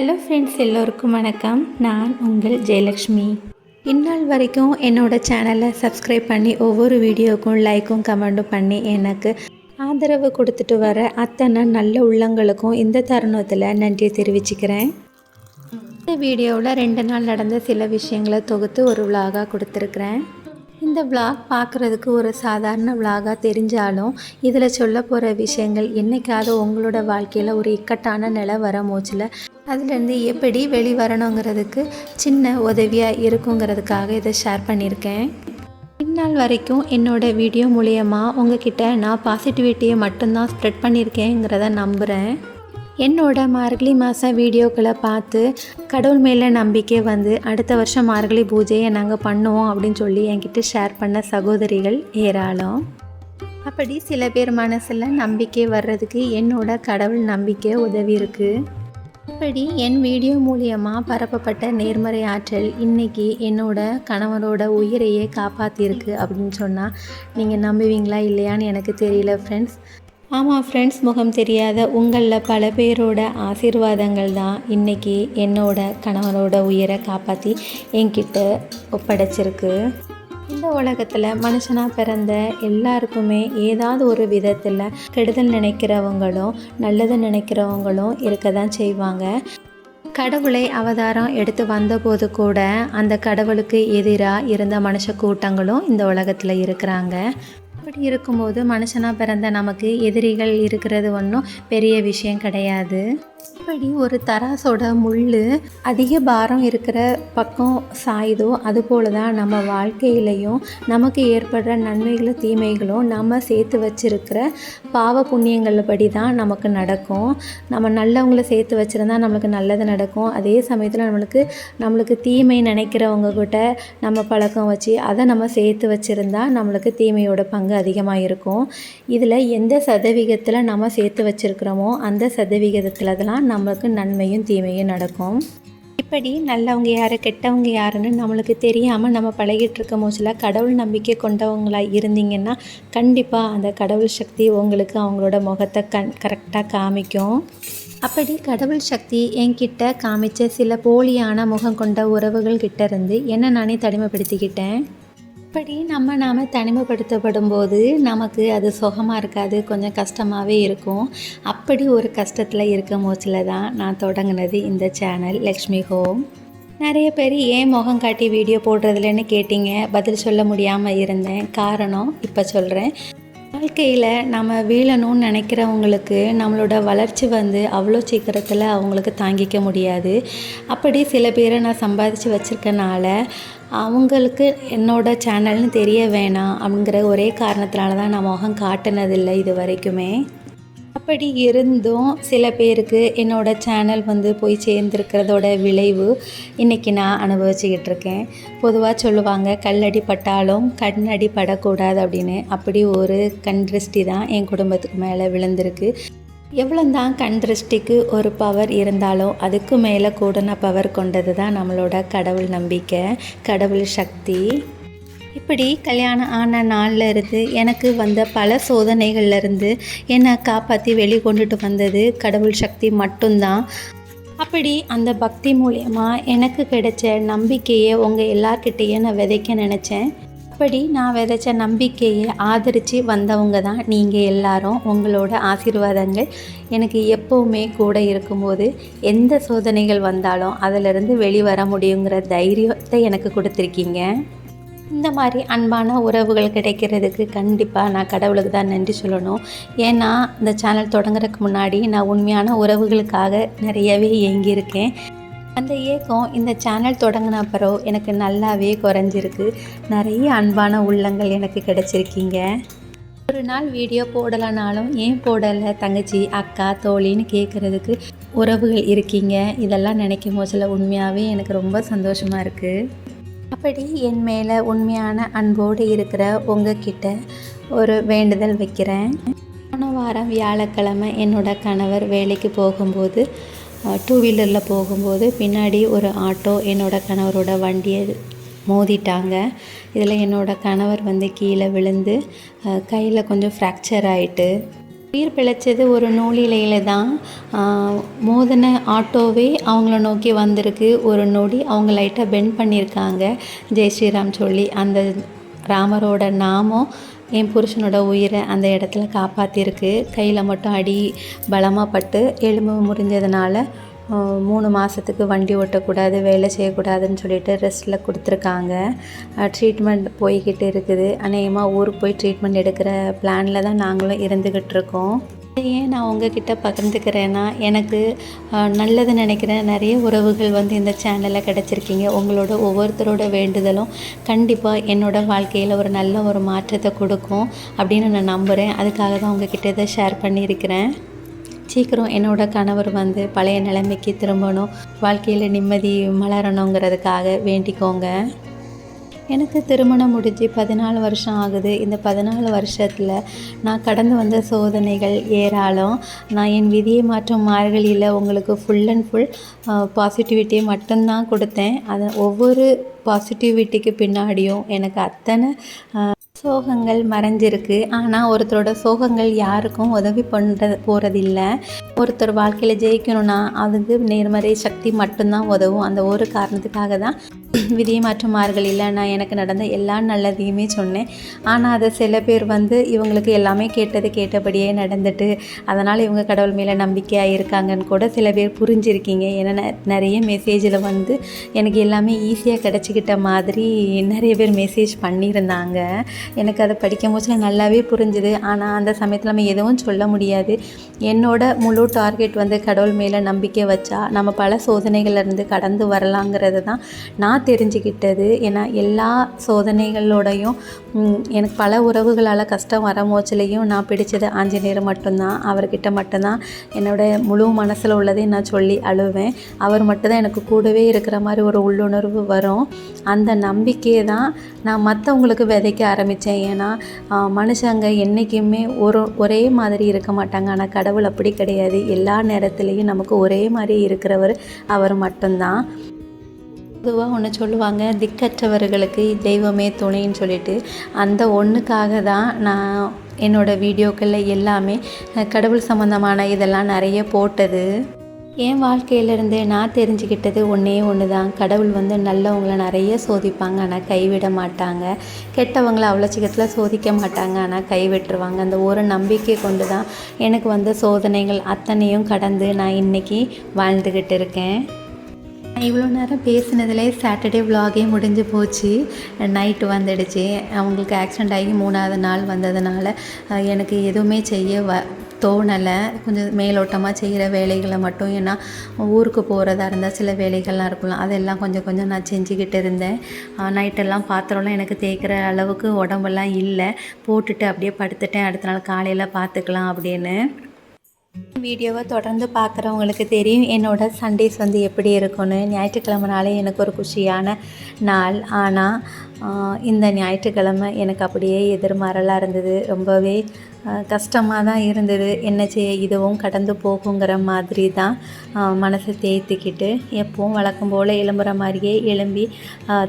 Hello friends எல்லோருக்கும் வணக்கம். நான் உங்கள் ஜெயலக்ஷ்மி. இந்நாள் வரைக்கும் என்னோட சேனலை சப்ஸ்கிரைப் பண்ணி ஒவ்வொரு வீடியோக்கும் லைக்கும் கமெண்ட்டும் பண்ணி எனக்கு ஆதரவு கொடுத்துட்டு வர அத்தனை நல்ல உள்ளங்களுக்கும் இந்த தருணத்தில் நன்றி தெரிவிச்சுக்கிறேன். இந்த வீடியோவில் ரெண்டு நாள் நடந்த சில விஷயங்களை தொகுத்து ஒரு விலாகாக கொடுத்துருக்குறேன். இந்த விளாக் பார்க்குறதுக்கு ஒரு சாதாரண விளாகாக தெரிஞ்சாலும் இதில் சொல்ல போகிற விஷயங்கள் என்றைக்காவது உங்களோட வாழ்க்கையில் ஒரு இக்கட்டான நிலை வர மூச்சில் அதுலேருந்து எப்படி வெளிவரணுங்கிறதுக்கு சின்ன உதவியாக இருக்குங்கிறதுக்காக இதை ஷேர் பண்ணியிருக்கேன். இந்நாள் வரைக்கும் என்னோடய வீடியோ மூலியமாக உங்ககிட்ட நான் பாசிட்டிவிட்டியை மட்டும்தான் ஸ்ப்ரெட் பண்ணியிருக்கேங்கிறத நம்புகிறேன் என்னோட மார்கழி மாதம் வீடியோக்களை பார்த்து கடவுள் மேலே நம்பிக்கை வந்து அடுத்த வருஷம் மார்கழி பூஜையை நாங்கள் பண்ணுவோம் அப்படின்னு சொல்லி என்கிட்ட ஷேர் பண்ண சகோதரிகள் ஏராளம். அப்படி சில பேர் மனசில் நம்பிக்கை வர்றதுக்கு என்னோட கடவுள் நம்பிக்கை உதவி இருக்குது இப்படி என் வீடியோ மூலியமாக பரப்பப்பட்ட நேர்மறை ஆற்றல் இன்றைக்கி என்னோட கணவனோட உயிரையே காப்பாற்றிருக்கு அப்படின்னு சொன்னால் நீங்கள் நம்புவீங்களா இல்லையான்னு எனக்கு தெரியல ஃப்ரெண்ட்ஸ் ஆமாம் ஃப்ரெண்ட்ஸ் முகம் தெரியாத உங்களில் பல பேரோட ஆசீர்வாதங்கள் தான் இன்றைக்கி என்னோட கணவனோட உயிரை காப்பாற்றி என்கிட்ட ஒப்படைச்சிருக்கு. இந்த உலகத்தில் மனுஷனாக பிறந்த எல்லாருக்குமே ஏதாவது ஒரு விதத்தில் கெடுதல் நினைக்கிறவங்களும் நல்லது நினைக்கிறவங்களும் இருக்க தான் செய்வாங்க. கடவுளை அவதாரம் எடுத்து வந்தபோது கூட அந்த கடவுளுக்கு எதிராக இருந்த மனுஷ கூட்டங்களும் இந்த உலகத்தில் இருக்கிறாங்க. அப்படி இருக்கும்போது மனுஷனாக பிறந்த நமக்கு எதிரிகள் இருக்கிறது ஒன்றும் பெரிய விஷயம் கிடையாது. இப்படி ஒரு தராசோட முள் அதிக பாரம் இருக்கிற பக்கம் சாயுதோ அதுபோல தான் நம்ம வாழ்க்கையிலையும் நமக்கு ஏற்படுற நன்மைகளும் தீமைகளும் நம்ம சேர்த்து வச்சிருக்கிற பாவ புண்ணியங்கள் படி தான் நமக்கு நடக்கும். நம்ம நல்லவங்கள சேர்த்து வச்சுருந்தா நம்மளுக்கு நல்லது நடக்கும். அதே சமயத்தில் நம்மளுக்கு நம்மளுக்கு தீமை நினைக்கிறவங்க கிட்ட நம்ம பழக்கம் வச்சு அதை நம்ம சேர்த்து வச்சுருந்தா நம்மளுக்கு தீமையோட பங்கு அதிகமாக இருக்கும் இதில் எந்த சதவிகிதத்தில் நம்ம சேர்த்து வச்சுருக்கிறோமோ அந்த சதவிகிதத்தில் தான் நம்மளுக்கு நன்மையும் தீமையும் நடக்கும். இப்படி நல்லவங்க யார் கெட்டவங்க யாருன்னு நம்மளுக்கு தெரியாமல் நம்ம பழகிட்டு இருக்கும் கடவுள் நம்பிக்கை கொண்டவங்களாக இருந்தீங்கன்னா கண்டிப்பாக அந்த கடவுள் சக்தி உங்களுக்கு அவங்களோட முகத்தை கண் கரெக்டாக காமிக்கும். அப்படி கடவுள் சக்தி என்கிட்ட காமிச்ச சில போலியான முகம் கொண்ட உறவுகள் கிட்ட இருந்து என்ன நானே தனிமைப்படுத்திக்கிட்டேன்? இப்படி நம்ம நாம் தனிமைப்படுத்தப்படும் போது நமக்கு அது சுகமாக இருக்காது கொஞ்சம் கஷ்டமாகவே இருக்கும். அப்படி ஒரு கஷ்டத்தில் இருக்கும் போச்சில் தான் நான் தொடங்கினது இந்த சேனல். லக்ஷ்மி ஹோம். நிறைய பேர் ஏன் முகம் காட்டி வீடியோ போடுறதுலன்னு கேட்டிங்க? பதில் சொல்ல முடியாமல் இருந்தேன். காரணம் இப்போ சொல்கிறேன் வாழ்க்கையில் நம்ம வீழணும்னு நினைக்கிறவங்களுக்கு நம்மளோட வளர்ச்சி வந்து அவ்வளோ சீக்கிரத்தில் அவங்களுக்கு தாங்கிக்க முடியாது. அப்படி சில பேரை நான் சம்பாதிச்சு வச்சுருக்கனால அவங்களுக்கு என்னோட சேனல்னு தெரிய வேணாம் அப்படிங்கிற ஒரே காரணத்தினால தான் நான் முகம் காட்டினதில்லை இது வரைக்குமே. அப்படி இருந்தும் சில பேருக்கு என்னோடய சேனல் வந்து போய் சேர்ந்துருக்கிறதோட விளைவு இன்றைக்கி நான் அனுபவிச்சுக்கிட்டு இருக்கேன். பொதுவாக சொல்லுவாங்க கல்லடி பட்டாலும் கண்ணடி படக்கூடாது அப்படின்னு. அப்படி ஒரு கண் திருஷ்டி தான் என் குடும்பத்துக்கு மேலே விழுந்திருக்கு. எவ்வளோ தான் கண் திருஷ்டிக்கு ஒரு பவர் இருந்தாலும் அதுக்கு மேலே கூடன பவர் கொண்டது தான் நம்மளோட கடவுள் நம்பிக்கை கடவுள் சக்தி. இப்படி கல்யாணம் ஆன நாளில் இருந்து எனக்கு வந்த பல சோதனைகள்லேருந்து என்னை காப்பாற்றி வெளிக்கொண்டுட்டு வந்தது கடவுள் சக்தி மட்டும்தான். அப்படி அந்த பக்தி மூலயமா எனக்கு கிடைச்ச நம்பிக்கையை உங்கள் எல்லார்கிட்டேயும் நான் விதைக்க நினச்சேன். அப்படி நான் விதைச்ச நம்பிக்கையை ஆதரித்து வந்தவங்க தான் நீங்கள் எல்லாரும். உங்களோட ஆசீர்வாதங்கள் எனக்கு எப்போவுமே கூட இருக்கும்போது எந்த சோதனைகள் வந்தாலும் அதிலிருந்து வெளிவர முடியுங்கிற தைரியத்தை எனக்கு கொடுத்துருக்கீங்க. இந்த மாதிரி அன்பான உறவுகள் கிடைக்கிறதுக்கு கண்டிப்பாக நான் கடவுளுக்கு தான் நன்றி சொல்லணும். ஏன்னா இந்த சேனல் தொடங்குறதுக்கு முன்னாடி நான் உண்மையான உறவுகளுக்காக நிறையவே இயங்கியிருக்கேன். அந்த ஏக்கம் இந்த சேனல் தொடங்கின அப்புறம் எனக்கு நல்லாவே குறைஞ்சிருக்கு. நிறைய அன்பான உள்ளங்கள் எனக்கு கிடச்சிருக்கீங்க. ஒரு நாள் வீடியோ போடலைனாலும் ஏன் போடலை? தங்கச்சி அக்கா தோழின்னு கேட்குறதுக்கு உறவுகள் இருக்கீங்க. இதெல்லாம் நினைக்கும் போதில் உண்மையாகவே எனக்கு ரொம்ப சந்தோஷமாக இருக்குது அப்படி என் மேலே உண்மையான அன்போடு இருக்கிற உங்ககிட்ட ஒரு வேண்டுதல் வைக்கிறேன். போன வாரம் வியாழக்கிழமை என்னோட கணவர் வேலைக்கு போகும்போது டூ வீலரில் போகும்போது பின்னாடி ஒரு ஆட்டோ என்னோடய கணவரோட வண்டியை மோதிட்டாங்க. இதில் என்னோடய கணவர் வந்து கீழே விழுந்து கையில் கொஞ்சம் ஃப்ராக்சர் ஆகிட்டு உயிர் பிழைச்சது ஒரு நூலிலையில் தான் ஆஹ், மோதின ஆட்டோவே அவங்கள நோக்கி வந்திருக்கு. ஒரு நொடி அவங்க லைட்டாக பெண்ட் பண்ணியிருக்காங்க ஜெய் ஸ்ரீராம் சொல்லி அந்த ராமரோட நாமம் என் புருஷனோட உயிரை அந்த இடத்துல காப்பாற்றிருக்கு கையில் மட்டும் அடி பலமாக பட்டு எலும்பு முறிஞ்சதுனால மூணு மாதத்துக்கு வண்டி ஓட்டக்கூடாது வேலை செய்யக்கூடாதுன்னு சொல்லிட்டு ரெஸ்ட்டில் கொடுத்துருக்காங்க. ட்ரீட்மெண்ட் போய்கிட்டு இருக்குது. அநேகமாக ஊருக்கு போய் ட்ரீட்மெண்ட் எடுக்கிற பிளானில் தான் நாங்களும் இருந்துக்கிட்டு இருக்கோம். ஏன் நான் உங்ககிட்ட பகிர்ந்துக்கிறேன்னா எனக்கு நல்லது நினைக்கிற நிறைய உறவுகள் வந்து இந்த சேனலில் கிடச்சிருக்கீங்க. உங்களோட ஒவ்வொருத்தரோட வேண்டுதலும் கண்டிப்பாக என்னோட வாழ்க்கையில் ஒரு நல்ல ஒரு மாற்றத்தை கொடுக்கும் அப்படின்னு நான் நம்புகிறேன் அதுக்காக தான் உங்ககிட்ட இதை ஷேர் பண்ணியிருக்கிறேன். சீக்கிரம் என்னோட கணவர் வந்து பழைய நிலைமைக்கு திரும்பணும். வாழ்க்கையில் நிம்மதி மலரணுங்கிறதுக்காக வேண்டிக்கோங்க. எனக்கு திருமணம் முடிஞ்சு பதினாலு வருஷம் ஆகுது. இந்த பதினாலு வருஷத்தில் நான் கடந்து வந்த சோதனைகள் ஏராளம். நான் என் விதியை மாற்றும் மார்கழியில் உங்களுக்கு ஃபுல் அண்ட் ஃபுல் பாசிட்டிவிட்டியை மட்டும்தான் கொடுத்தேன். அது ஒவ்வொரு பாசிட்டிவிட்டிக்கு பின்னாடியும் எனக்கு அத்தனை சோகங்கள் மறைஞ்சிருக்கு. ஆனால் ஒருத்தரோட சோகங்கள் யாருக்கும் உதவி பண்ணுறது போகிறதில்ல ஒருத்தர் வாழ்க்கையில் ஜெயிக்கணும்னா அதுக்கு நேர்மறை சக்தி மட்டும்தான் உதவும். அந்த ஒரு காரணத்துக்காக தான் விதியை மாற்றும் இல்லை நான் எனக்கு நடந்த எல்லா நல்லதையுமே சொன்னேன். ஆனால் அதை சில பேர் வந்து இவங்களுக்கு எல்லாமே கேட்டது கேட்டபடியே நடந்துட்டு அதனால் இவங்க கடவுள் மேலே நம்பிக்கையாக இருக்காங்கன்னு கூட சில பேர் புரிஞ்சிருக்கீங்க. ஏன்னா நெ- நிறைய மெசேஜில் வந்து எனக்கு எல்லாமே ஈஸியாக கிடச்சிக்கிட்ட மாதிரி நிறைய பேர் மெசேஜ் பண்ணியிருந்தாங்க. எனக்கு அதை படிக்கும் போது நல்லாவே புரிஞ்சுது. ஆனால் அந்த சமயத்தில் நம்ம எதுவும் சொல்ல முடியாது. என்னோட முழு டார்கெட் வந்து கடவுள் மேலே நம்பிக்கை வச்சா நம்ம பல சோதனைகள்ல இருந்து கடந்து வரலாங்கிறது தான் நான் தெரிஞ்சுக்கிட்டது ஏன்னா எல்லா சோதனைகளோடையும் எனக்கு பல உறவுகளால் கஷ்டம் வரமோச்சிலையும் நான் பிடிச்சது ஆஞ்சநேயர் மட்டும்தான். அவர்கிட்ட மட்டும்தான். என்னோட முழு மனசில் உள்ளதை நான் சொல்லி அழுவேன். அவர் மட்டும்தான் எனக்கு கூடவே இருக்கிற மாதிரி ஒரு உள்ளுணர்வு வரும். அந்த நம்பிக்கையை தான் நான் மற்றவங்களுக்கு விதைக்க ஆரம்பித்தேன் ஏன்னா மனுஷங்க என்றைக்குமே ஒரு ஒரே மாதிரி இருக்க மாட்டாங்க. ஆனால் கடவுள் அப்படி கிடையாது. எல்லா நேரத்துலேயும் நமக்கு ஒரே மாதிரி இருக்கிறவர் அவர் மட்டும்தான். பொதுவாக ஒன்று சொல்லுவாங்க திக்கற்றவர்களுக்கு தெய்வமே துணைன்னு சொல்லிட்டு. அந்த ஒன்றுக்காக தான் நான் என்னோடய வீடியோக்களில் எல்லாமே கடவுள் சம்மந்தமான இதெல்லாம் நிறைய போட்டது. என் வாழ்க்கையிலேருந்து நான் தெரிஞ்சுக்கிட்டது ஒன்றே ஒன்று தான் கடவுள் வந்து நல்லவங்கள நிறைய சோதிப்பாங்க. ஆனால் கைவிட மாட்டாங்க. கெட்டவங்கள அவ்வளோ சீக்கிரத்தில் சோதிக்க மாட்டாங்க. ஆனால் கைவிட்டுருவாங்க. அந்த ஒரு நம்பிக்கை கொண்டு தான் எனக்கு வந்த சோதனைகள் அத்தனையும் கடந்து நான் இன்றைக்கி வாழ்ந்துக்கிட்டு இருக்கேன். நான் இவ்வளோ நேரம் பேசினதுலே சாட்டர்டே விலாகே முடிஞ்சு போச்சு. நைட்டு வந்துடுச்சு. அவங்களுக்கு ஆக்சிடெண்ட் ஆகி மூணாவது நாள் வந்ததுனால எனக்கு எதுவுமே செய்ய வ தோணலை. கொஞ்சம் மேலோட்டமாக செய்கிற வேலைகளை மட்டும் ஏன்னா ஊருக்கு போகிறதா இருந்தால் சில வேலைகள்லாம் இருக்கலாம் அதெல்லாம் கொஞ்சம் கொஞ்சம் நான் செஞ்சுக்கிட்டு இருந்தேன். நைட்டெல்லாம் பாத்திரம்லாம் எனக்கு தேய்க்கிற அளவுக்கு உடம்பெல்லாம் இல்லை. போட்டுட்டு அப்படியே படுத்துட்டேன். அடுத்த நாள் காலையில் பார்த்துக்கலாம் அப்படின்னு. வீடியோவை தொடர்ந்து பார்க்குறவங்களுக்கு தெரியும் என்னோட சண்டேஸ் வந்து எப்படி இருக்கும்னு. ஞாயிற்றுக்கிழமைனாலே எனக்கு ஒரு குஷியான நாள். ஆனால் இந்த ஞாயிற்றுக்கிழமை எனக்கு அப்படியே எதிர்மாறலாக இருந்தது. ரொம்பவே கஷ்டமாக தான் இருந்தது. என்ன செய்ய இதுவும் கடந்து போகுங்கிற மாதிரி தான் மனசை தேய்த்துக்கிட்டு எப்பவும் வழக்கம் போல் எழும்புற மாதிரியே எழும்பி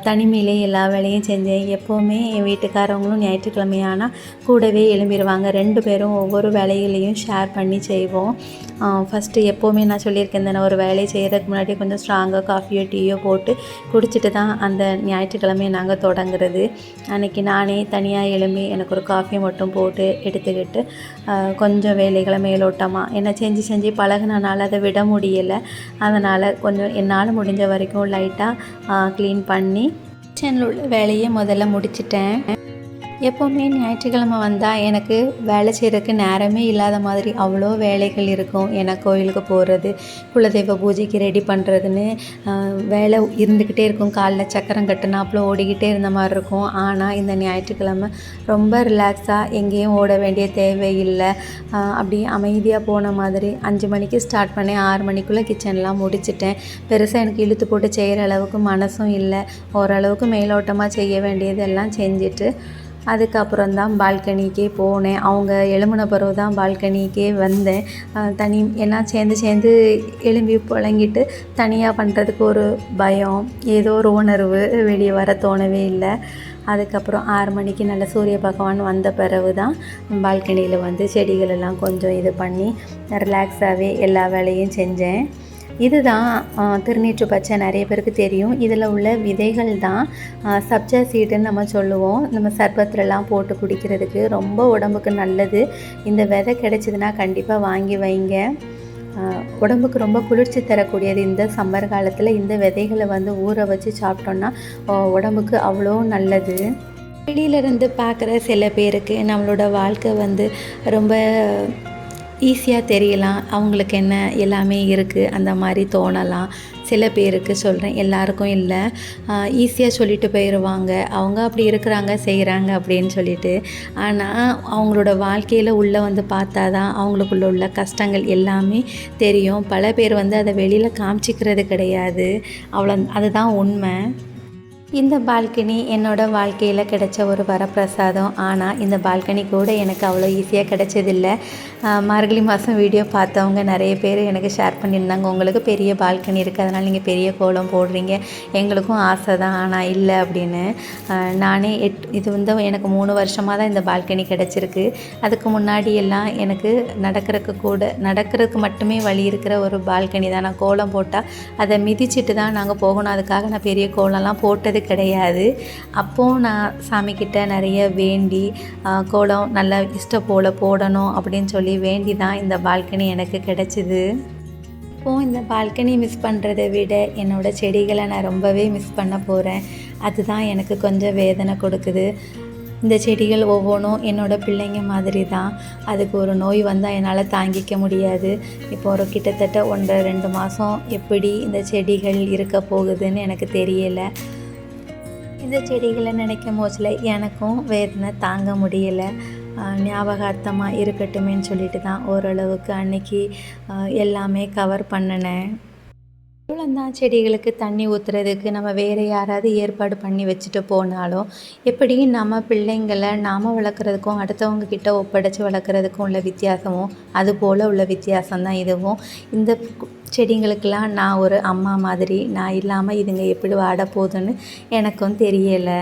தனிமையிலே எல்லா வேலையும் செஞ்சேன். எப்போவுமே என் வீட்டுக்காரவங்களும் ஞாயிற்றுக்கிழமையானால் கூடவே எழும்பிடுவாங்க ரெண்டு பேரும் ஒவ்வொரு வேலைகளையும் ஷேர் பண்ணி செய்வோம். ஃபஸ்ட்டு எப்போவுமே நான் சொல்லியிருக்கேன் தானே ஒரு வேலையை செய்கிறதுக்கு முன்னாடி கொஞ்சம் ஸ்ட்ராங்காக காஃபியோ டீயோ போட்டு குடிச்சிட்டு தான் அந்த ஞாயிற்றுக்கிழமையை நாங்கள் தொடங்குறது. அன்றைக்கி நானே தனியாக எழும்பி எனக்கு ஒரு காஃபி மட்டும் போட்டு எடுத்துக்கிட்டு ஆஹ், கொஞ்சம் வேலைகளை மேலோட்டமாக என்ன செஞ்சு செஞ்சு பழகுனனால அதை விட முடியலை. அதனால் கொஞ்சம் என்னால் முடிஞ்ச வரைக்கும் லைட்டாக க்ளீன் பண்ணி கிச்சனில் உள்ள வேலையை முதல்ல முடிச்சிட்டேன். எப்போவுமே ஞாயிற்றுக்கிழமை வந்தால் எனக்கு வேலை செய்கிறதுக்கு நேரமே இல்லாத மாதிரி அவ்வளோ வேலைகள் இருக்கும். ஏன்னா கோயிலுக்கு போகிறது குலதெய்வ பூஜைக்கு ரெடி பண்ணுறதுன்னு வேலை இருந்துக்கிட்டே இருக்கும். காலைல சக்கரம் கட்டுனாப்புல ஓடிக்கிட்டே இருந்த மாதிரி இருக்கும். ஆனால் இந்த ஞாயிற்றுக்கிழமை ரொம்ப ரிலாக்ஸாக எங்கேயும் ஓட வேண்டிய தேவையில்லை ஆஹ் அப்படியே அமைதியாக போன மாதிரி அஞ்சு மணிக்கு ஸ்டார்ட் பண்ணேன் ஆறு மணிக்குள்ளே கிச்சன்லாம் முடிச்சிட்டேன். பெருசாக எனக்கு இழுத்து போட்டு செய்கிற அளவுக்கு மனசும் இல்லை. ஓரளவுக்கு மேலோட்டமாக செய்ய வேண்டியதெல்லாம் செஞ்சுட்டு அதுக்கப்புறம் தான் பால்கனிக்கே போனேன். அவங்க எழும்பின பிறகு தான் பால்கனிக்கே வந்தேன். தனி எல்லாம் சேர்ந்து சேர்ந்து எழும்பி புழங்கிட்டு தனியாக பண்ணுறதுக்கு ஒரு பயம் ஏதோ ஒரு உணர்வு வெளியே வர தோணவே இல்லை. அதுக்கப்புறம் ஆறு மணிக்கு நல்ல சூரிய பகவான் வந்த பிறகு தான் பால்கனியில் வந்து செடிகளெல்லாம் கொஞ்சம் இது பண்ணி ரிலாக்ஸாகவே எல்லா வேலையும் செஞ்சேன். இதுதான் திருநீற்று பச்சை நிறைய பேருக்கு தெரியும். இதில் உள்ள விதைகள் தான் சப்ஜா சீடுன்னு நம்ம சொல்லுவோம். நம்ம சர்பத்திலலாம் போட்டு குடிக்கிறதுக்கு ரொம்ப உடம்புக்கு நல்லது. இந்த விதை கிடைச்சதுன்னா கண்டிப்பாக வாங்கி வைங்க. உடம்புக்கு ரொம்ப குளிர்ச்சி தரக்கூடியது இந்த சம்மர் காலத்தில். இந்த விதைகளை வந்து ஊற வச்சு சாப்பிட்டோன்னா உடம்புக்கு அவ்வளோ நல்லது. வெளியிலேருந்து பார்க்குற சில பேருக்கு நம்மளோட வாழ்க்கை வந்து ரொம்ப ஈஸியாக தெரியலாம். அவங்களுக்கு என்ன எல்லாமே இருக்குது அந்த மாதிரி தோணலாம். சில பேருக்கு சொல்கிறேன் எல்லாருக்கும் இல்லை. ஈஸியாக சொல்லிட்டு போயிடுவாங்க அவங்க அப்படி இருக்கிறாங்க செய்கிறாங்க அப்படின்னு சொல்லிட்டு. ஆனால் அவங்களோட வாழ்க்கையில் உள்ளே வந்து பார்த்தா தான் அவங்களுக்குள்ள உள்ள கஷ்டங்கள் எல்லாமே தெரியும். பல பேர் வந்து அதை வெளியில் காமிச்சிக்கிறது கிடையாது. அவ்வளோ அதுதான் உண்மை. இந்த பால்கனி என்னோட வாழ்க்கையில் கிடைச்ச ஒரு வரப்பிரசாதம். ஆனால் இந்த பால்கனி கூட எனக்கு அவ்வளோ ஈஸியாக கிடைச்சதில்ல. மார்கழி மாதம் வீடியோ பார்த்தவங்க நிறைய பேர் எனக்கு ஷேர் பண்ணியிருந்தாங்க. உங்களுக்கு பெரிய பால்கனி இருக்குது அதனால் நீங்கள் பெரிய கோலம் போடுறீங்க. எங்களுக்கும் ஆசை தான். ஆனால் இல்லை அப்படின்னு. நானே எட் இது வந்து எனக்கு மூணு வருஷமாக தான் இந்த பால்கனி கிடச்சிருக்கு. அதுக்கு முன்னாடி எல்லாம் எனக்கு நடக்கிறதுக்கு கூட நடக்கிறதுக்கு மட்டுமே வழி இருக்கிற ஒரு பால்கனி தான். நான் கோலம் போட்டால் அதை மிதிச்சிட்டு தான் நாங்கள் போகணும். அதுக்காக நான் பெரிய கோலம்லாம் போட்டது கிடையாது. அப்போது நான் சாமிக்கிட்ட நிறைய வேண்டி கோலம் நல்லா இஷ்ட போல் போடணும் அப்படின்னு சொல்லி வேண்டி தான் இந்த பால்கனி எனக்கு கிடைச்சிது. இப்போது இந்த பால்கனி மிஸ் பண்ணுறதை விட என்னோடய செடிகளை நான் ரொம்பவே மிஸ் பண்ண போகிறேன் அதுதான் எனக்கு கொஞ்சம் வேதனை கொடுக்குது. இந்த செடிகள் ஒவ்வொன்றும் என்னோட பிள்ளைங்க மாதிரி தான் அதுக்கு ஒரு நோய் வந்தால் என்னால் தாங்கிக்க முடியாது. இப்போ ஒரு கிட்டத்தட்ட ஒன்றரை ரெண்டு மாதம் எப்படி இந்த செடிகள் இருக்க போகுதுன்னு எனக்கு தெரியலை. இந்த செடிகளை நினைக்கும் போச்சில் எனக்கும் வேதனை தாங்க முடியலை. ஞாபகார்த்தமாக இருக்கட்டுமேன்னு சொல்லிட்டு தான் ஓரளவுக்கு அன்னைக்கு எல்லாமே கவர் பண்ணினேன். இவ்வளோந்தான் செடிகளுக்கு தண்ணி ஊற்றுறதுக்கு நம்ம வேறு யாராவது ஏற்பாடு பண்ணி வச்சுட்டு போனாலும் எப்படியும் நம்ம பிள்ளைங்களை நாம் வளர்க்குறதுக்கும் அடுத்தவங்க கிட்ட ஒப்படைச்சி வளர்க்குறதுக்கும் உள்ள வித்தியாசமும் அது போல் உள்ள வித்தியாசம் தான் இதுவும். இந்த செடிங்களுக்கெல்லாம் நான் ஒரு அம்மா மாதிரி நான் இல்லாமல் இதுங்க எப்படி வாட போகுதுன்னு எனக்கும் தெரியலை.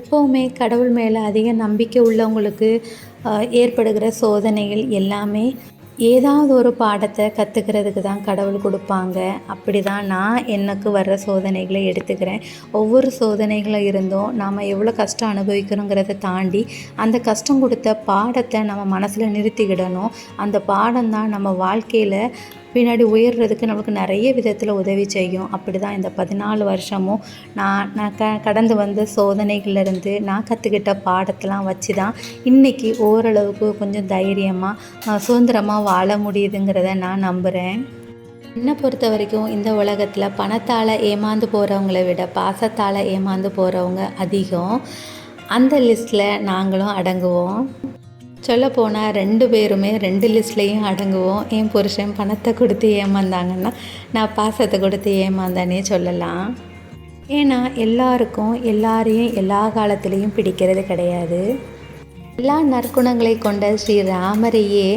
எப்போவுமே கடவுள் மேலே அதிக நம்பிக்கை உள்ளவங்களுக்கு ஏற்படுகிற சோதனைகள் எல்லாமே ஏதாவது ஒரு பாடத்தை கற்றுக்கிறதுக்கு தான் கடவுள் கொடுப்பாங்க. அப்படி தான் நான் எனக்கு வர்ற சோதனைகளை எடுத்துக்கிறேன். ஒவ்வொரு சோதனைகளும் இருந்தும் நாம் எவ்வளோ கஷ்டம் அனுபவிக்கிறோங்கிறத தாண்டி அந்த கஷ்டம் கொடுத்த பாடத்தை நம்ம மனசில் நிறுத்திக்கிடணும். அந்த பாடம் தான் நம்ம வாழ்க்கையில் பின்னாடி உயர்றதுக்கு நம்மளுக்கு நிறைய விதத்தில் உதவி செய்யும். அப்படி தான் இந்த பதினாலு வருஷமும் நான் நான் க கடந்து வந்த சோதனைகள்லேருந்து நான் கற்றுக்கிட்ட பாடத்தெலாம் வச்சு தான் இன்றைக்கி ஓரளவுக்கு கொஞ்சம் தைரியமாக சுதந்திரமாக வாழ முடியுதுங்கிறத நான் நம்புகிறேன் என்னை பொறுத்த வரைக்கும் இந்த உலகத்தில் பணத்தால் ஏமாந்து போகிறவங்களை விட பாசத்தால் ஏமாந்து போகிறவங்க அதிகம். அந்த லிஸ்ட்டில் நாங்களும் அடங்குவோம். சொல்லப்போனால் ரெண்டு பேருமே ரெண்டு லிஸ்ட்லேயும் அடங்குவோம். என் புருஷன் பணத்தை கொடுத்து ஏமாந்தாங்கன்னா நான் பாசத்தை கொடுத்து ஏமாந்தானே சொல்லலாம். ஏன்னா எல்லாருக்கும் எல்லாரையும் எல்லா காலத்துலேயும் பிடிக்கிறது கிடையாது. எல்லா நற்குணங்களை கொண்ட ஸ்ரீ ராமரையே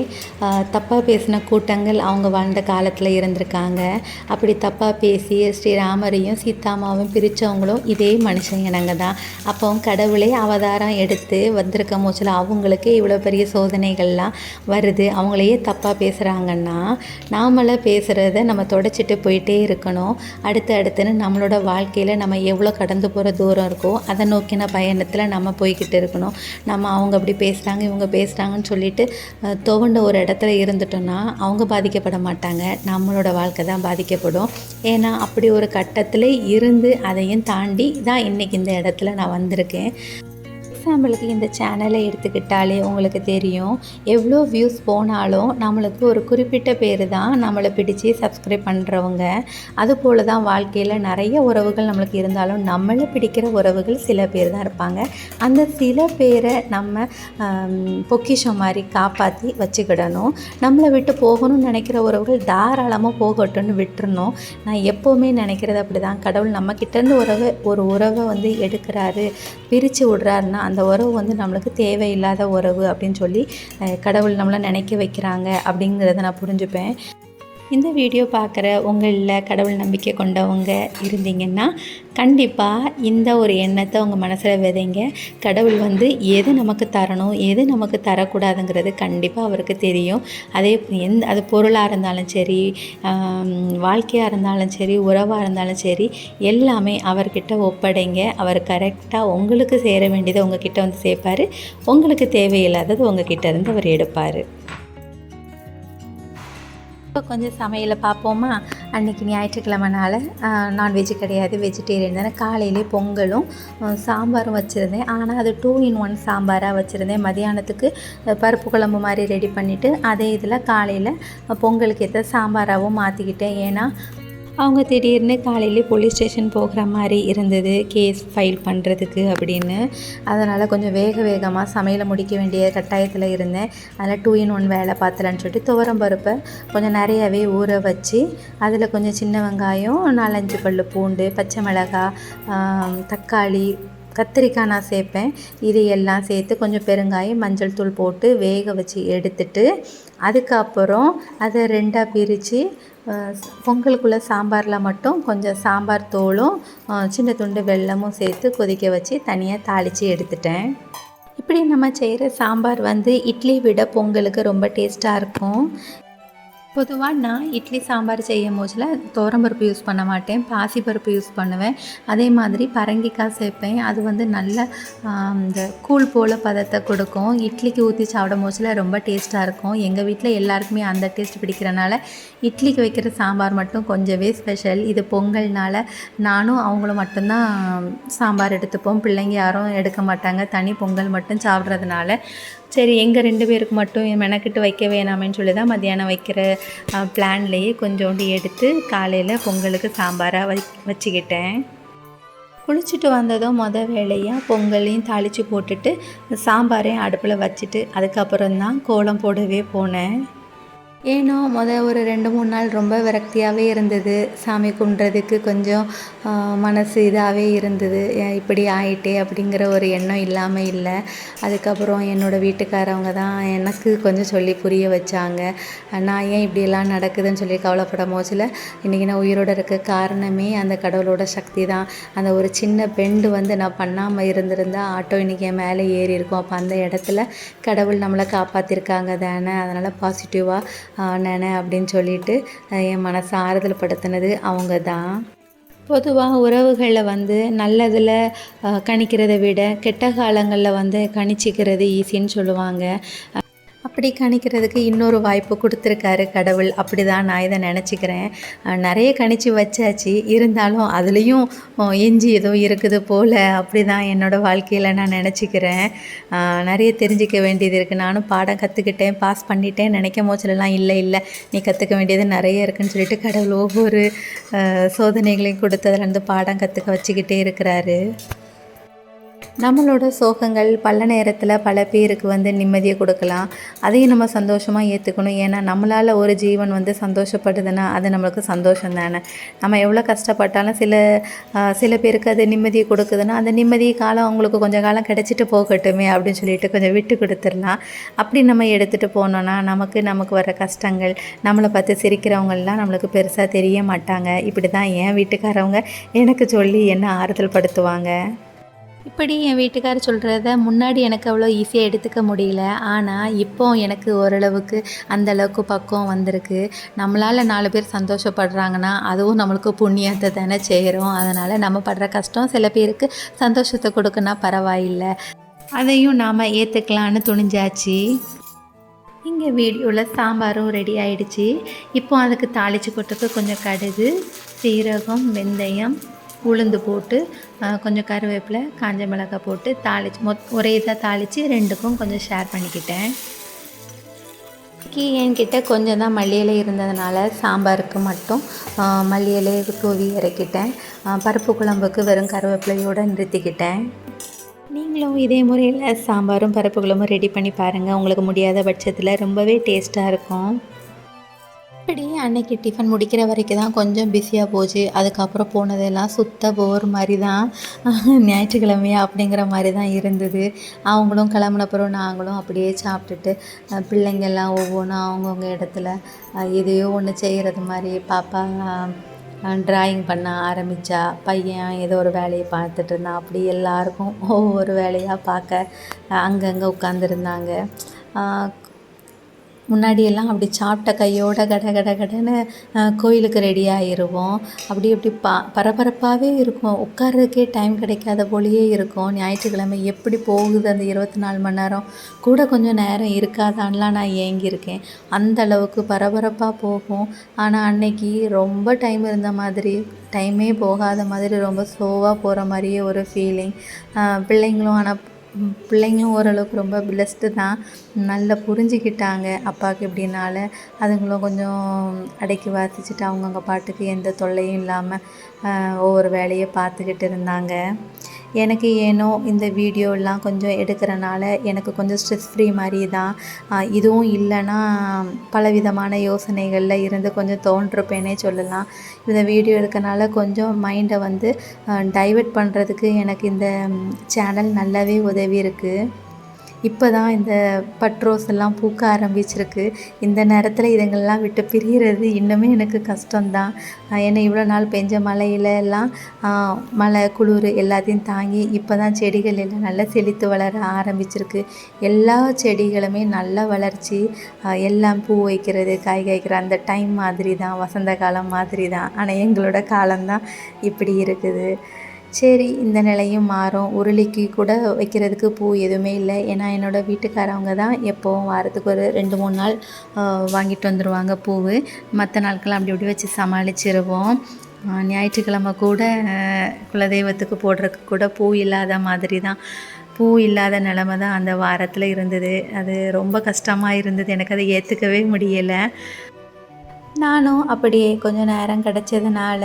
தப்பாக பேசின கூட்டங்கள் அவங்க வாழ்ந்த காலத்தில் இருந்திருக்காங்க. அப்படி தப்பாக பேசி ஸ்ரீராமரையும் சீதாமாவும் பிரித்தவங்களும் இதே மனுஷன் இனங்க தான். அப்போ கடவுளே அவதாரம் எடுத்து வந்திருக்க மூச்சில் அவங்களுக்கு இவ்வளோ பெரிய சோதனைகள்லாம் வருது. அவங்களையே தப்பாக பேசுகிறாங்கன்னா நாமளே பேசுகிறத நம்ம தொடச்சிட்டு போயிட்டே இருக்கணும். அடுத்து அடுத்துன்னு நம்மளோட வாழ்க்கையில் நம்ம எவ்வளோ கடந்து போகிற தூரம் இருக்கோ அதை நோக்கின பயணத்தில் நம்ம போய்கிட்டு இருக்கணும். நம்ம அவங்க அப்படி பேசுகிறாங்க இவங்க பேசுகிறாங்கன்னு சொல்லிட்டு துவண்ட ஒரு இடத்துல இருந்துட்டோன்னா அவங்க பாதிக்கப்பட மாட்டாங்க. நம்மளோட வாழ்க்கை தான் பாதிக்கப்படும். ஏன்னா அப்படி ஒரு கட்டத்தில் இருந்து அதையும் தாண்டி தான் இன்றைக்கி இந்த இடத்துல நான் வந்திருக்கேன். எக்ஸாம்பிளுக்கு இந்த சேனலை எடுத்துக்கிட்டாலே உங்களுக்கு தெரியும். எவ்வளோ வியூஸ் போனாலும் நம்மளுக்கு ஒரு குறிப்பிட்ட பேர் தான் நம்மளை பிடிச்சி சப்ஸ்கிரைப் பண்ணுறவங்க அதுபோல் தான் வாழ்க்கையில் நிறைய உறவுகள் நம்மளுக்கு இருந்தாலும் நம்மளை பிடிக்கிற உறவுகள் சில பேர் தான் இருப்பாங்க. அந்த சில பேரை நம்ம பொக்கிஷம் மாதிரி காப்பாற்றி வச்சுக்கிடணும். நம்மளை விட்டு போகணும்னு நினைக்கிற உறவுகள் தாராளமாக போகட்டும்னு விட்டுறணும். நான் எப்போவுமே நினைக்கிறது அப்படி தான் கடவுள் நம்ம கிட்டேருந்து உறவை ஒரு உறவை வந்து எடுக்கிறாரு. பிரித்து விடுறாருன்னா அந்த உறவு வந்து நம்மளுக்கு தேவையில்லாத உறவு அப்படின்னு சொல்லி கடவுள் நம்மளை நினைக்க வைக்கிறாங்க அப்படிங்கிறத நான் புரிஞ்சுப்பேன். இந்த வீடியோ பார்க்குற உங்களில் கடவுள் நம்பிக்கை கொண்டவங்க இருந்தீங்கன்னா கண்டிப்பாக இந்த ஒரு எண்ணத்தை உங்கள் மனசில் விதைங்க. கடவுள் வந்து எது நமக்கு தரணும் எது நமக்கு தரக்கூடாதுங்கிறது கண்டிப்பாக அவருக்கு தெரியும். அதே எந்த அது பொருளாக இருந்தாலும் சரி வாழ்க்கையாக இருந்தாலும் சரி உறவாக இருந்தாலும் சரி எல்லாமே அவர்கிட்ட ஒப்படைங்க. அவர் கரெக்டாக உங்களுக்கு சேர வேண்டியதை உங்ககிட்ட வந்து சேர்ப்பார். உங்களுக்கு தேவையில்லாதது உங்ககிட்ட இருந்து அவர் எடுப்பார். இப்போ கொஞ்சம் சமையலை பார்ப்போமா? அன்றைக்கி ஞாயிற்றுக்கிழமைனால நான்வெஜ் கிடையாது வெஜிடேரியன் தானே. காலையிலே பொங்கலும் சாம்பாரும் வச்சுருந்தேன். ஆனால் அது டூ இன் ஒன் சாம்பாராக வச்சுருந்தேன். மதியானத்துக்கு பருப்பு குழம்பு மாதிரி ரெடி பண்ணிவிட்டு அதே இதில் காலையில் பொங்கலுக்கு ஏற்ற சாம்பாராகவும் மாற்றிக்கிட்டேன் ஏன்னா அவங்க திடீர்னு காலையிலே போலீஸ் ஸ்டேஷன் போகிற மாதிரி இருந்தது கேஸ் ஃபைல் பண்ணுறதுக்கு அப்படின்னு. அதனால் கொஞ்சம் வேக வேகமாக சமையலை முடிக்க வேண்டிய கட்டாயத்தில் இருந்தேன். அதில் டூ இன் ஒன் வேலை பார்த்தலான்னு சொல்லிட்டு துவரம் பருப்பை கொஞ்சம் நிறையாவே ஊற வச்சு அதில் கொஞ்சம் சின்ன வெங்காயம் நாலஞ்சு பல் பூண்டு பச்சை மிளகாய் தக்காளி கத்திரிக்காய் நான் சேர்ப்பேன். இது எல்லாம் சேர்த்து கொஞ்சம் பெருங்காயம் மஞ்சள் தூள் போட்டு வேக வச்சு எடுத்துட்டு அதுக்கப்புறம் அதை ரெண்டாக பிரித்து பொங்கலுக்குள்ளே சாம்பாரில் மட்டும் கொஞ்சம் சாம்பார் தூளும் சின்ன துண்டு வெல்லமும் சேர்த்து கொதிக்க வச்சு தனியாக தாளித்து எடுத்துட்டேன். இப்படி நம்ம செய்கிற சாம்பார் வந்து இட்லி விட பொங்கலுக்கு ரொம்ப டேஸ்ட்டாக இருக்கும். பொதுவாக நான் இட்லி சாம்பார் செய்யும் போதில் தோரம்பருப்பு யூஸ் பண்ண மாட்டேன். பாசிப்பருப்பு யூஸ் பண்ணுவேன். அதே மாதிரி பரங்கிக்காய் சேர்ப்பேன். அது வந்து நல்ல இந்த கூழ் போல் பதத்தை கொடுக்கும். இட்லிக்கு ஊற்றி சாப்பிடும் போதில் ரொம்ப டேஸ்ட்டாக இருக்கும். எங்கள் வீட்டில் எல்லாருக்குமே அந்த டேஸ்ட் பிடிக்கிறனால இட்லிக்கு வைக்கிற சாம்பார் மட்டும் கொஞ்சமே ஸ்பெஷல் இது பொங்கல்னால நானும் அவங்களும் மட்டும்தான் சாம்பார் எடுத்துப்போம். பிள்ளைங்க யாரும் எடுக்க மாட்டாங்க. தனி பொங்கல் மட்டும் சாப்பிட்றதுனால சரி எங்கள் ரெண்டு பேருக்கு மட்டும் மெனக்கிட்டு வைக்க வேணாமேன்னு சொல்லி தான் மத்தியானம் வைக்கிற பிளான்லேயே கொஞ்சோண்டு எடுத்து காலையில் பொங்கலுக்கு சாம்பாராக வை வச்சுக்கிட்டேன். குளிச்சுட்டு வந்ததும் மொதல் வேலையாக பொங்கலையும் தாளித்து போட்டுட்டு சாம்பாரையும் அடுப்பில் வச்சுட்டு அதுக்கப்புறம் தான் கோலம் போடவே போனேன். ஏனோ முத ஒரு ரெண்டு மூணு நாள் ரொம்ப விரக்தியாகவே இருந்தது. சாமி கும்பிட்றதுக்கு கொஞ்சம் மனசு இதாகவே இருந்தது. ஏன் இப்படி ஆயிட்டே அப்படிங்கிற ஒரு எண்ணம் இல்லாமல் இல்லை. அதுக்கப்புறம் என்னோடய வீட்டுக்காரவங்க தான் எனக்கு கொஞ்சம் சொல்லி புரிய வச்சாங்க. நான் ஏன் இப்படியெல்லாம் நடக்குதுன்னு சொல்லி கவலைப்படும் போச்சில் இன்றைக்கி நான் உயிரோடு இருக்க காரணமே அந்த கடவுளோட சக்தி தான். அந்த ஒரு சின்ன பெண்டு வந்து நான் பண்ணாமல் இருந்திருந்தால் ஆட்டோ இன்றைக்கி என் மேலே ஏறி இருக்கும். அப்போ அந்த இடத்துல கடவுள் நம்மளை காப்பாற்றிருக்காங்க தானே. அதனால் பாசிட்டிவாக நினை அப்படின்னு சொல்லிட்டு என் மனசை ஆறுதல் படுத்தினது அவங்க தான் பொதுவாக உறவுகளில் வந்து நல்லதில் கணிக்கிறதை விட கெட்ட காலங்களில் வந்து கணிச்சிக்கிறது ஈஸின்னு சொல்லுவாங்க. அப்படி கணிக்கிறதுக்கு இன்னொரு வாய்ப்பு கொடுத்துருக்காரு கடவுள். அப்படி தான் நான் இதை நினச்சிக்கிறேன். நிறைய கணிச்சு வச்சாச்சு. இருந்தாலும் அதுலேயும் எஞ்சி ஏதோ இருக்குது போல். அப்படி தான் என்னோடய வாழ்க்கையில் நான் நினச்சிக்கிறேன். நிறைய தெரிஞ்சிக்க வேண்டியது இருக்குது நானும் பாடம் கற்றுக்கிட்டேன் பாஸ் பண்ணிட்டேன் நினைக்கும் போச்சுலலாம் இல்லை இல்லை. நீ கற்றுக்க வேண்டியது நிறைய இருக்குன்னு சொல்லிட்டு கடவுள் ஒவ்வொரு சோதனைகளையும் கொடுத்து கொடுத்ததுலேருந்து பாடம் கற்றுக்க வச்சுக்கிட்டே இருக்கிறாரு. நம்மளோட சோகங்கள் பல நேரத்தில் பல பேருக்கு வந்து நிம்மதியை கொடுக்கலாம். அதையும் நம்ம சந்தோஷமாக ஏற்றுக்கணும் ஏன்னா நம்மளால் ஒரு ஜீவன் வந்து சந்தோஷப்படுதுன்னா அது நம்மளுக்கு சந்தோஷம் தானே நம்ம எவ்வளோ கஷ்டப்பட்டாலும் சில சில பேருக்கு அது நிம்மதியை கொடுக்குதுன்னா அந்த நிம்மதி காலம் அவங்களுக்கு கொஞ்சம் காலம் கிடச்சிட்டு போகட்டுமே அப்படின்னு சொல்லிட்டு கொஞ்சம் விட்டு கொடுத்துடலாம். அப்படி நம்ம எடுத்துகிட்டு போனோன்னா நமக்கு நமக்கு வர கஷ்டங்கள் நம்மளை பார்த்து சிரிக்கிறவங்கெல்லாம் நம்மளுக்கு பெருசாக தெரிய மாட்டாங்க. இப்படி தான் என் வீட்டுக்காரவங்க எனக்கு சொல்லி என்ன ஆறுதல் படுத்துவாங்க? இப்படி என் வீட்டுக்கார் சொல்கிறத முன்னாடி எனக்கு அவ்வளோ ஈஸியாக எடுத்துக்க முடியல. ஆனால் இப்போ எனக்கு ஓரளவுக்கு அந்தளவுக்கு பக்குவம் வந்திருக்கு. நம்மளால் நாலு பேர் சந்தோஷப்படுறாங்கன்னா அதுவும் நம்மளுக்கு புண்ணியத்தை தானே செய்கிறோம் அதனால் நம்ம படுற கஷ்டம் சில பேருக்கு சந்தோஷத்தை கொடுக்குன்னா பரவாயில்லை. அதையும் நாம் ஏற்றுக்கலான்னு துணிஞ்சாச்சு. இங்கே வீடியோவில் சாம்பாரும் ரெடி ஆயிடுச்சு. இப்போ அதுக்கு தாளிச்சு கொட்டுக்கு கொஞ்சம் கடுகு சீரகம் வெந்தயம் உளுந்து போட்டு கொஞ்சம் கருவேப்பிலை காஞ்ச மிளகாய் போட்டு தாளிச்சு மொத் ஒரே இதாக தாளித்து ரெண்டுக்கும் கொஞ்சம் ஷேர் பண்ணிக்கிட்டேன். இன்னைக்கு என்கிட்ட கொஞ்சம் தான் மல்லி இலை இருந்ததுனால சாம்பாருக்கு மட்டும் அஹ், மல்லி இலையை தூவி இறக்கிட்டேன். பருப்பு குழம்புக்கு வெறும் கருவேப்பிலையோடு நிறுத்திக்கிட்டேன். நீங்களும் இதே முறையில் சாம்பாரும் பருப்பு குழம்பும் ரெடி பண்ணி பாருங்கள் உங்களுக்கு முடியாத பட்சத்தில் ரொம்பவே டேஸ்ட்டாக இருக்கும். அப்படி அன்னைக்கு டிஃபன் முடிக்கிற வரைக்கும் தான் கொஞ்சம் பிஸியாக போச்சு. அதுக்கப்புறம் போனதெல்லாம் சுத்த போர் மாதிரி தான் ஞாயிற்றுக்கிழமையா அப்படிங்கிற மாதிரி தான் இருந்தது. அவங்களும் கிளம்புனப்புறம் நாங்களும் அப்படியே சாப்பிட்டுட்டு பிள்ளைங்கள்லாம் ஒவ்வொன்றும் அவங்கவுங்க இடத்துல எதையோ ஒன்று செய்கிறது மாதிரி பாப்பா ட்ராயிங் பண்ண ஆரம்பித்தா பையன் ஏதோ ஒரு வேலையை பார்த்துட்டு இருந்தான். அப்படி எல்லாருக்கும் ஒவ்வொரு வேலையாக பார்க்க அங்கங்கே உட்காந்துருந்தாங்க முன்னாடியெல்லாம் அப்படி சாப்பிட்ட கையோட கட கட கடன்னு கோயிலுக்கு ரெடி ஆகிருவோம் அப்படி அப்படி பா பரபரப்பாகவே இருக்கும். உட்கார்றதுக்கே டைம் கிடைக்காத போலயே இருக்கும். ஞாயிற்றுக்கிழமை எப்படி போகுது அந்த இருபத்தி நாலு மணி நேரம்? கூட கொஞ்சம் நேரம் இருக்காதான்லாம் நான் ஏங்கியிருக்கேன். அந்த அளவுக்கு பரபரப்பாக போகும். ஆனால் அன்னைக்கு ரொம்ப டைம் இருந்த மாதிரி டைமே போகாத மாதிரி ரொம்ப ஸ்லோவாக போகிற மாதிரியே ஒரு ஃபீலிங் பிள்ளைங்களும் ஆனால் பிள்ளைங்களும் ஓரளவுக்கு ரொம்ப பிளஸ்டு தான். நல்லா புரிஞ்சுக்கிட்டாங்க. அப்பாவுக்கு எப்படினால அதுங்களும் கொஞ்சம் அடக்கி வாசிச்சுட்டு அவங்கவுங்க பாட்டுக்கு எந்த தொல்லையும் இல்லாமல் ஒவ்வொரு வேலையை பார்த்துக்கிட்டு இருந்தாங்க. எனக்கு ஏனோ இந்த வீடியோலாம் கொஞ்சம் எடுக்கிறனால எனக்கு கொஞ்சம் ஸ்ட்ரெஸ் ஃப்ரீ மாதிரி தான் இதுவும் இல்லைன்னா பலவிதமான யோசனைகளில் இருந்து கொஞ்சம் தோன்றிருப்பேனே சொல்லலாம். இந்த வீடியோ எடுக்கனால கொஞ்சம் மைண்டை வந்து டைவர்ட் பண்ணுறதுக்கு எனக்கு இந்த சேனல் நல்லாவே உதவி இருக்குது இப்போ தான் இந்த பட்ரோஸ் எல்லாம் பூக்க ஆரம்பிச்சிருக்கு. இந்த நேரத்தில் இதுங்கெல்லாம் விட்டு பிரிகிறது இன்னுமே எனக்கு கஷ்டம்தான். ஏன்னா இவ்வளோ நாள் பெஞ்ச மழையில எல்லாம் மழை குளிர் எல்லாத்தையும் தாங்கி இப்போ தான் செடிகள் எல்லாம் நல்லா செழித்து வளர ஆரம்பிச்சிருக்கு. எல்லா செடிகளுமே நல்ல வளர்ச்சி எல்லாம் பூ வைக்கிறது காய் காய்க்கிற அந்த டைம் மாதிரி தான் வசந்த காலம் மாதிரி தான் ஆனால் எங்களோட காலம்தான் இப்படி இருக்குது. சரி இந்த நிலையும் மாறும். உருளிக்கு கூட வைக்கிறதுக்கு பூ எதுவுமே இல்லை. ஏன்னா என்னோடய வீட்டுக்காரவங்க தான் எப்போவும் வாரத்துக்கு ஒரு ரெண்டு மூணு நாள் வாங்கிட்டு வந்துடுவாங்க பூவு. மற்ற நாட்கள் அப்படி இப்படி வச்சு சமாளிச்சிருவோம். ஞாயிற்றுக்கிழமை கூட குலதெய்வத்துக்கு போடுறதுக்கு கூட பூ இல்லாத மாதிரி தான். பூ இல்லாத நிலமை தான் அந்த வாரத்தில் இருந்தது. அது ரொம்ப கஷ்டமாக இருந்தது. எனக்கு அதை ஏற்றுக்கவே முடியலை. நானும் அப்படியே கொஞ்சம் நேரம் கிடச்சதுனால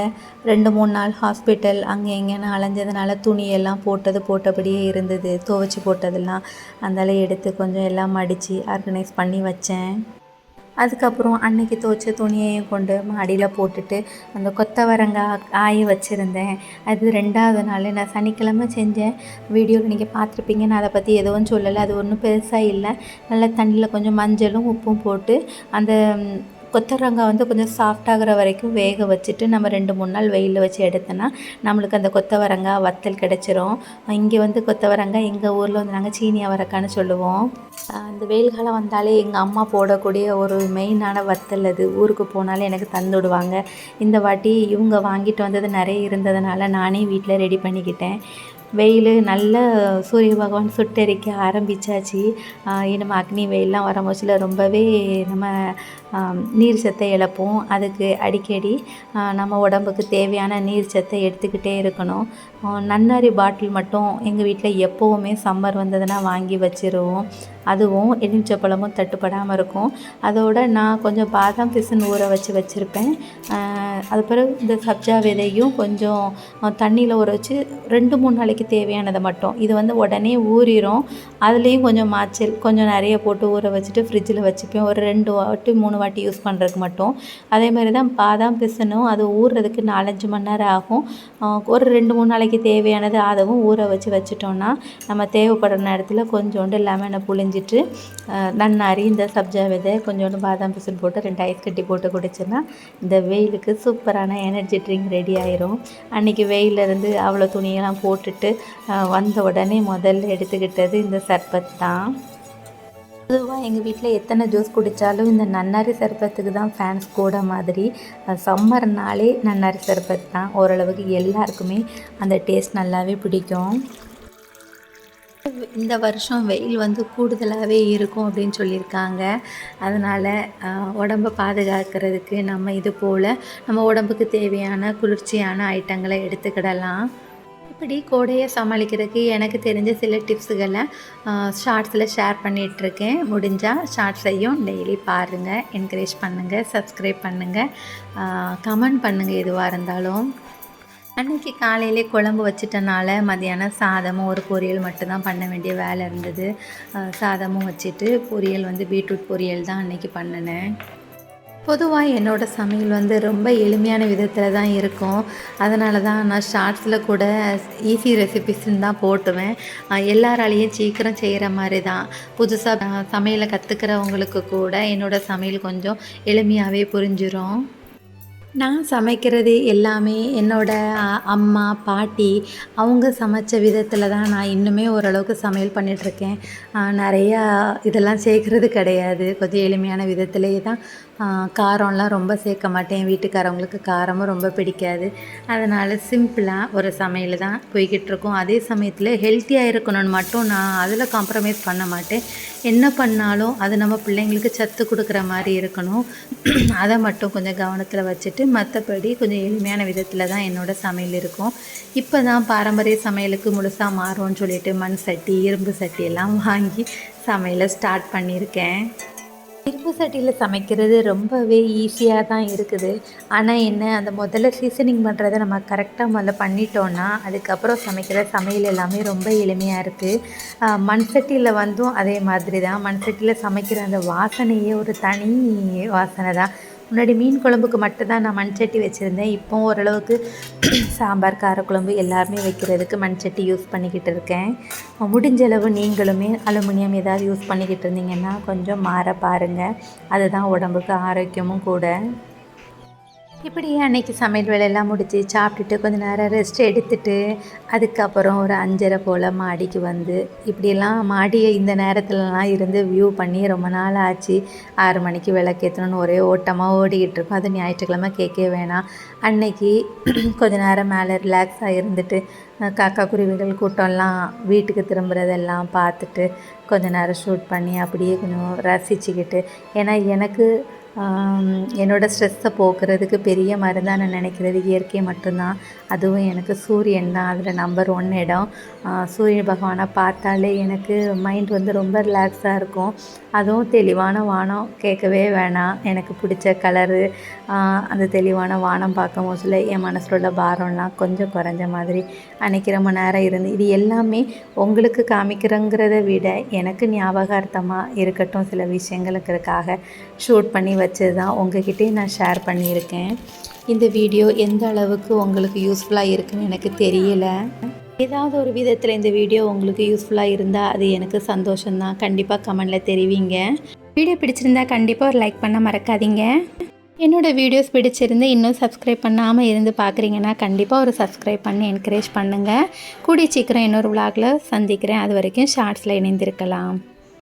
ரெண்டு மூணு நாள் ஹாஸ்பிட்டல் அங்கே இங்கேன்னு அலைஞ்சதுனால துணியெல்லாம் போட்டது போட்டபடியே இருந்தது. துவைச்சி போட்டதெல்லாம் அந்தால எடுத்து கொஞ்சம் எல்லாம் மடித்து ஆர்கனைஸ் பண்ணி வச்சேன். அதுக்கப்புறம் அன்னைக்கு துவைச்ச துணியையும் கொண்டு மாடியில் போட்டுட்டு அந்த கொத்தவரங்காய் காய வச்சுருந்தேன். அது ரெண்டாவது நாள் நான் சனிக்கிழமை செஞ்சேன். வீடியோவில் நீங்கள் பார்த்துருப்பீங்க நான் அதை பற்றி எதுவும் சொல்லலை. அது ஒன்றும் பெருசாக இல்லை. நல்லா தண்ணியில் கொஞ்சம் மஞ்சளும் உப்பும் போட்டு அந்த கொத்தவரங்காய் வந்து கொஞ்சம் சாஃப்டாகிற வரைக்கும் வேக வச்சுட்டு நம்ம ரெண்டு மூணு நாள் வெயிலில் வச்சு எடுத்தோன்னா நம்மளுக்கு அந்த கொத்தவரங்காய் வத்தல் கிடச்சிரும். இங்கே வந்து கொத்தவரங்காய் எங்கள் ஊரில் வந்து நாங்கள் சீனி அவரக்கான்னு சொல்லுவோம். அந்த இந்த வெயில் காலம் வந்தாலே எங்கள் அம்மா போடக்கூடிய ஒரு மெயினான வத்தல் அது. ஊருக்கு போனாலே எனக்கு தந்து விடுவாங்க. இந்த வாட்டி இவங்க வாங்கிட்டு வந்தது நிறைய இருந்ததுனால நானே வீட்டில் ரெடி பண்ணிக்கிட்டேன். வெயில் நல்ல சூரிய பகவான் சுட்டெரிக்க ஆரம்பிச்சாச்சு. ஆஹ் அக்னி அக்னி வெயில்லாம் வரும்போதுல ரொம்பவே நம்ம நீர் சத்தை இழப்போம். அதுக்கு அடிக்கடி நம்ம உடம்புக்கு தேவையான நீர் சத்தை எடுத்துக்கிட்டே இருக்கணும். நன்னாரி பாட்டில் மட்டும் எங்கள் வீட்டில் எப்போவுமே சம்மர் வந்ததுன்னா வாங்கி வச்சிருவோம். அதுவும் எலுமிச்சப்பழமும் தட்டுப்படாமல் இருக்கும். அதோட நான் கொஞ்சம் பாதாம் பிசின் ஊற வச்சு வச்சுருப்பேன். அது பிறகு இந்த சப்ஜா விதையும் கொஞ்சம் தண்ணியில் ஊற வச்சு ரெண்டு மூணு நாளைக்கு தேவையானதை மட்டும். இது வந்து உடனே ஊறிடும் அதுலேயும் கொஞ்சம் மாச்சல் கொஞ்சம் நிறைய போட்டு ஊற வச்சுட்டு ஃப்ரிட்ஜில் வச்சுப்பேன். ஒரு ரெண்டு வாட்டி மூணு வாட்டி யூஸ் பண்ணுறதுக்கு மட்டும். அதே மாதிரி தான் பாதாம் பிசினும் அது ஊறுறதுக்கு நாலஞ்சு மணி நேரம் ஆகும். ஒரு ரெண்டு மூணு நாளைக்கு தேவையானது அதுவும் ஊற வச்சு வச்சுட்டோன்னா நம்ம தேவைப்படுற நேரத்தில் கொஞ்சோண்டு லெமனை புழிஞ்சிட்டு நன்னாரி இந்த சப்ஜா விதை கொஞ்சோண்டு பாதாம் பிசின் போட்டு ரெண்டு ஐஸ் கட்டி போட்டு குடிச்சோன்னா இந்த வெயிலுக்கு சூப்பரான எனர்ஜி ட்ரிங்க் ரெடி ஆயிரும். அன்றைக்கி வெயிலேருந்து அவ்வளோ துணியெல்லாம் போட்டுட்டு வந்த உடனே முதல்ல எடுத்துக்கிட்டது இந்த சர்பத் தான். பொதுவாக எங்கள் வீட்டில் எத்தனை ஜூஸ் குடித்தாலும் இந்த நன்னாரி சர்பத்துக்கு தான் ஃபேன்ஸ் கூட மாதிரி சம்மர்னாலே நன்னாரி சர்பத் தான். ஓரளவுக்கு எல்லாருக்குமே அந்த டேஸ்ட் நல்லாவே பிடிக்கும். இந்த வருஷம் வெயில் வந்து கூடுதலாகவே இருக்கும் அப்படின்னு சொல்லியிருக்காங்க. அதனால் உடம்பை பாதுகாக்கிறதுக்கு நம்ம இது போல் நம்ம உடம்புக்கு தேவையான குளிர்ச்சியான ஐட்டங்களை எடுத்துக்கிடலாம். இப்படி கோடையை சமாளிக்கிறதுக்கு எனக்கு தெரிஞ்ச சில டிப்ஸுகளை ஷார்ட்ஸில் ஷேர் பண்ணிகிட்ருக்கேன் முடிஞ்சால் ஷார்ட்ஸையும் டெய்லி பாருங்கள் என்கரேஜ் பண்ணுங்கள் சப்ஸ்கிரைப் பண்ணுங்கள் கமெண்ட் பண்ணுங்கள் எதுவாக இருந்தாலும். அன்னைக்கு காலையிலே குழம்பு வச்சிட்டனால மதியானம் சாதமும் ஒரு பொரியல் மட்டும்தான் பண்ண வேண்டிய வேலை இருந்தது. சாதமும் வச்சுட்டு பொரியல் வந்து பீட்ரூட் பொரியல் தான் அன்றைக்கி பண்ணினேன். பொதுவாக என்னோடய சமையல் வந்து ரொம்ப எளிமையான விதத்தில் தான் இருக்கும். அதனால தான் நான் ஷார்ட்ஸில் கூட ஈஸி ரெசிபிஸ்ன்னு தான் போட்டுவேன். அஹ் எல்லாராலையும் சீக்கிரம் செய்கிற மாதிரி தான். புதுசாக சமையலை கற்றுக்கிறவங்களுக்கு கூட என்னோடய சமையல் கொஞ்சம் எளிமையாகவே புரிஞ்சிடும் நான் சமைக்கிறது எல்லாமே என்னோடய அம்மா பாட்டி அவங்க சமைச்ச விதத்தில் தான் நான் இன்னுமே ஓரளவுக்கு சமையல் பண்ணிகிட்ருக்கேன் நிறையா இதெல்லாம் சேர்க்குறது கிடையாது. கொஞ்சம் எளிமையான விதத்திலேயே தான் காரம்லாம் ரொம்ப சேர்க்க மாட்டேன். வீட்டுக்காரவங்களுக்கு காரமும் ரொம்ப பிடிக்காது. அதனால் சிம்பிளாக ஒரு சமையல் தான் போய்கிட்டு இருக்கோம் அதே சமயத்தில் ஹெல்த்தியாக இருக்கணும்னு மட்டும் நான் அதில் காம்ப்ரமைஸ் பண்ண மாட்டேன். என்ன பண்ணாலும் அது நம்ம பிள்ளைங்களுக்கு சத்து கொடுக்குற மாதிரி இருக்கணும். அதை மட்டும் கொஞ்சம் கவனத்தில் வச்சுட்டு மற்றபடி கொஞ்சம் எளிமையான விதத்தில் தான் என்னோடய சமையல் இருக்கும். இப்போ தான் பாரம்பரிய சமையலுக்கு முழுசாக மாறும்னு சொல்லிட்டு மண் சட்டி இரும்பு சட்டி எல்லாம் வாங்கி சமையலை ஸ்டார்ட் பண்ணியிருக்கேன். இரும்பு சட்டியில் சமைக்கிறது ரொம்பவே ஈஸியாக தான் இருக்குது. ஆனால் என்ன அந்த முதல்ல சீசனிங் பண்ணுறதை நம்ம கரெக்டாக முதல்ல பண்ணிட்டோன்னா அதுக்கப்புறம் சமைக்கிற சமையல் எல்லாமே ரொம்ப எளிமையாக இருக்குது மண் சட்டியில் வந்தும் அதே மாதிரி தான். மண் சட்டியில் சமைக்கிற அந்த வாசனையே ஒரு தனி வாசனை தான். முன்னாடி மீன் குழம்புக்கு மட்டும்தான் நான் மண் சட்டி வச்சுருந்தேன். இப்போ ஓரளவுக்கு சாம்பார் காரக்குழம்பு எல்லாருமே வைக்கிறதுக்கு மண் சட்டி யூஸ் பண்ணிக்கிட்டு இருக்கேன். முடிஞ்ச அளவு நீங்களுமே அலுமினியம் ஏதாவது யூஸ் பண்ணிக்கிட்டு இருந்தீங்கன்னா கொஞ்சம் மாற பாருங்கள் அதுதான் உடம்புக்கு ஆரோக்கியமும் கூட. இப்படியே அன்னைக்கு சமையல் வேலையெல்லாம் முடித்து சாப்பிட்டுட்டு கொஞ்ச நேரம் ரெஸ்ட் எடுத்துட்டு அதுக்கப்புறம் ஒரு அஞ்சரை போல் மாடிக்கு வந்து இப்படியெல்லாம் மாடியை இந்த நேரத்துலலாம் இருந்து வியூ பண்ணி ரொம்ப நாள் ஆச்சு. ஆறு மணிக்கு விளக்கேற்றணும்னு ஒரே ஓட்டமாக ஓடிக்கிட்டு இருக்கோம். அது ஞாயிற்றுக்கிழமை கேட்கவே வேணாம். அன்னைக்கு கொஞ்ச நேரம் மேலே ரிலாக்ஸாக இருந்துட்டு காக்கா குருவிகள் கூட்டம்லாம் வீட்டுக்கு திரும்புகிறதெல்லாம் பார்த்துட்டு கொஞ்ச நேரம் ஷூட் பண்ணி அப்படியே கொஞ்சம் ரசிச்சுக்கிட்டு ஏன்னா எனக்கு என்னோடய ஸ்ட்ரெஸ்ஸை போக்குறதுக்கு பெரிய மருந்தாக நான் நினைக்கிறது இயற்கை மட்டும்தான். அதுவும் எனக்கு சூரியன் தான். அதில் நம்பர் ஒன் இடம். சூரிய பகவானை பார்த்தாலே எனக்கு மைண்ட் வந்து ரொம்ப ரிலாக்ஸாக இருக்கும். அதுவும் தெளிவான வானம் கேட்கவே வேணாம். எனக்கு பிடிச்ச கலரு அந்த தெளிவான வானம் பார்க்கும் போதுல என் மனசில் உள்ள பாரம்லாம் கொஞ்சம் குறைஞ்ச மாதிரி அன்றைக்கி ரொம்ப நேரம் இருந்து இது எல்லாமே உங்களுக்கு காமிக்கிறோங்கிறத விட எனக்கு ஞாபகார்த்தமாக இருக்கட்டும் சில விஷயங்களுக்கிறதுக்காக ஷூட் பண்ணி வச்சது தான் உங்ககிட்டே நான் ஷேர் பண்ணியிருக்கேன். இந்த வீடியோ எந்த அளவுக்கு உங்களுக்கு யூஸ்ஃபுல்லாக இருக்குன்னு எனக்கு தெரியல. ஏதாவது ஒரு விதத்தில் இந்த வீடியோ உங்களுக்கு யூஸ்ஃபுல்லாக இருந்தால் அது எனக்கு சந்தோஷம்தான். கண்டிப்பாக கமெண்டில் தெரிவிங்க. வீடியோ பிடிச்சிருந்தா கண்டிப்பாக ஒரு லைக் பண்ண மறக்காதீங்க. என்னோடய வீடியோஸ் பிடிச்சிருந்து இன்னும் சப்ஸ்கிரைப் பண்ணாமல் இருந்து பார்க்குறீங்கன்னா கண்டிப்பாக ஒரு சப்ஸ்கிரைப் பண்ணி என்கரேஜ் பண்ணுங்கள் கூடிய சீக்கிரம் இன்னொரு விளாகில் சந்திக்கிறேன். அது வரைக்கும் ஷார்ட்ஸில் இணைந்திருக்கலாம்.